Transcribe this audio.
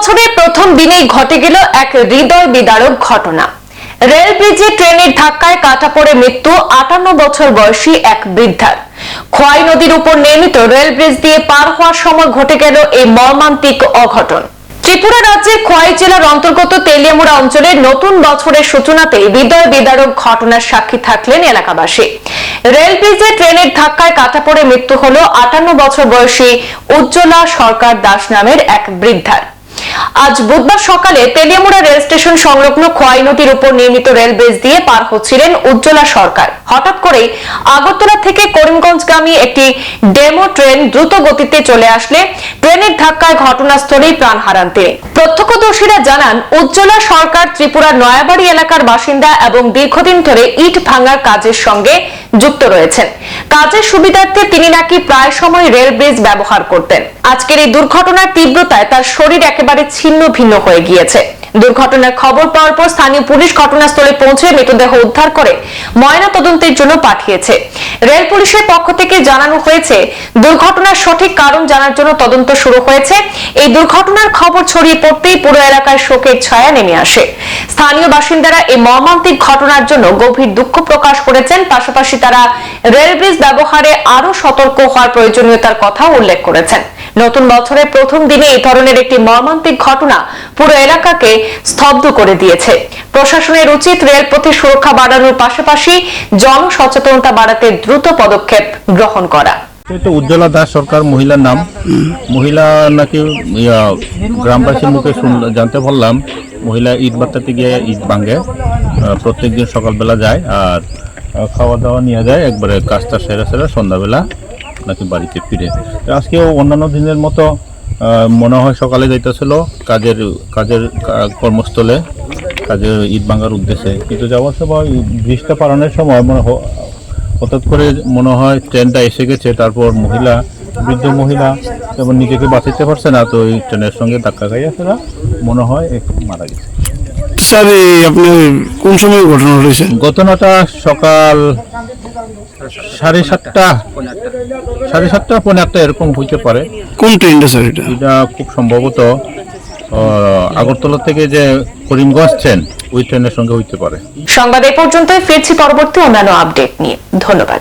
বছরের প্রথম দিনেই ঘটে গেল এক হৃদয় বিদারক ঘটনা। রেল ব্রিজে ট্রেনের ধাক্কায় কাটা পড়ে মৃত্যু আটান্ন বছর বয়সী এক বৃদ্ধার। খোয়াই নদীর উপর নির্মিত রেল ব্রিজ দিয়ে পার হওয়ার সময় ঘটে গেল এই মর্মান্তিক অঘটন। ত্রিপুরা রাজ্যের খোয়াই জেলার অন্তর্গত তেলিয়ামুড়া অঞ্চলের নতুন বছরের সূচনাতে হৃদয় বিদারক ঘটনার সাক্ষী থাকলেন এলাকাবাসী। রেল ব্রিজে ট্রেনের ধাক্কায় কাটা পড়ে মৃত্যু হল আটান্ন বছর বয়সী উজ্জ্বলা সরকার দাস নামের এক বৃদ্ধার। আজ বুধবার সকালে তেলিয়ামুড়া রেল স্টেশন সংলগ্ন খোয়াই নদীর উপর নির্মিত রেল ব্রিজ দিয়ে পার হচ্ছিলেন উজ্জ্বলা সরকার। হঠাৎ করে আগরতলা থেকে করিমগঞ্জগামী একটি ডেমো ট্রেন দ্রুত গতিতে চলে আসলে ট্রেনের ধাক্কায় ঘটনাস্থলেই প্রাণ হারান তিনি। প্রত্যক্ষদর্শীরা জানান, উজ্জ্বলা সরকার ত্রিপুরার নয়াবাড়ি এলাকার বাসিন্দা এবং দীর্ঘদিন ধরে ইট ভাঙার কাজের সঙ্গে যুক্ত রয়েছেন। কাজের সুবিধার্থে তিনি নাকি প্রায় সময় রেল ব্রিজ ব্যবহার করতেন। আজকের এই দুর্ঘটনার তীব্রতায় তার শরীর একেবারে ছিন্ন ভিন্ন হয়ে গিয়েছে। দুর্ঘটনার খবর পাওয়ার পর স্থানীয় পুলিশ ঘটনাস্থলে পৌঁছে মৃতদেহ উদ্ধার করে ময়না তদন্তের জন্য পাঠিয়েছে। রেল পুলিশের পক্ষ থেকে জানানো হয়েছে, দুর্ঘটনার সঠিক কারণ জানার জন্য তদন্ত শুরু হয়েছে। এই দুর্ঘটনার খবর ছড়িয়ে পড়তেই পুরো এলাকায় শোকের ছায়া নেমে আসে। স্থানীয় বাসিন্দারা এই মর্মান্তিক ঘটনার জন্য গভীর দুঃখ প্রকাশ করেছেন। পাশাপাশি তারা রেল ব্রিজ ব্যবহারে আরও সতর্ক হওয়ার প্রয়োজনীয়তার কথা উল্লেখ করেছেন। নতুন বছরের প্রথম দিনে এই ধরনের একটি মর্মান্তিক ঘটনা পুরো এলাকাকে স্তব্ধ করে দিয়েছে। প্রশাসনের উচিত রেলপথে সুরক্ষা বাড়ানোর পাশাপাশি জনসচেতনতা বাড়াতে দ্রুত পদক্ষেপ গ্রহণ করা। এটা উজ্জ্বলা দাস সরকার, মহিলার নাম। মহিলা নাকি গ্রামবাসীর মুখে জানতে পারলাম, মহিলা ঈদ বাত্তাতে গিয়ে ঈদ ভাঙে। প্রত্যেক দিন সকালবেলা যায় আর খাওয়া দাওয়া নিয়ে যায়, একবারে কাজটা সেরা সেরা সন্ধ্যাবেলা। নাকি বাড়িতে ফিরে। আজকেও অন্যান্য দিনের মতো মনে হয় সকালে যাইতেছিল কাজের কাজের কর্মস্থলে কাজের ঈদ ভাঙার উদ্দেশ্যে। কিন্তু যাওয়ার সময় ব্রিজটা পারানোর সময় মনে হঠাৎ করে মনে হয় ট্রেনটা এসে গেছে তারপর মহিলা বৃদ্ধ মহিলা যেমন নিজেকে বাঁচাতে পারছে না তো এই ট্রেনের সঙ্গে ধাক্কা খাইয়া ফেরা মনে হয় একটু মারা গেছে। স্যার এই আপনার কোন সময় ঘটনা ঘটেছে? ঘটনাটা সকাল সাড়ে সাতটা সাড়ে সাতটা পৌনে আটটা এরকম হইতে পারে। কোন ট্রেনটা স্যার এটা? এটা খুব সম্ভবত আগরতলা থেকে যে করিমগঞ্জ ট্রেন ওই ট্রেনের সঙ্গে হইতে পারে। সংবাদ এ পর্যন্তই ফিরছি পরবর্তী অন্যান্য আপডেট নিয়ে। ধন্যবাদ।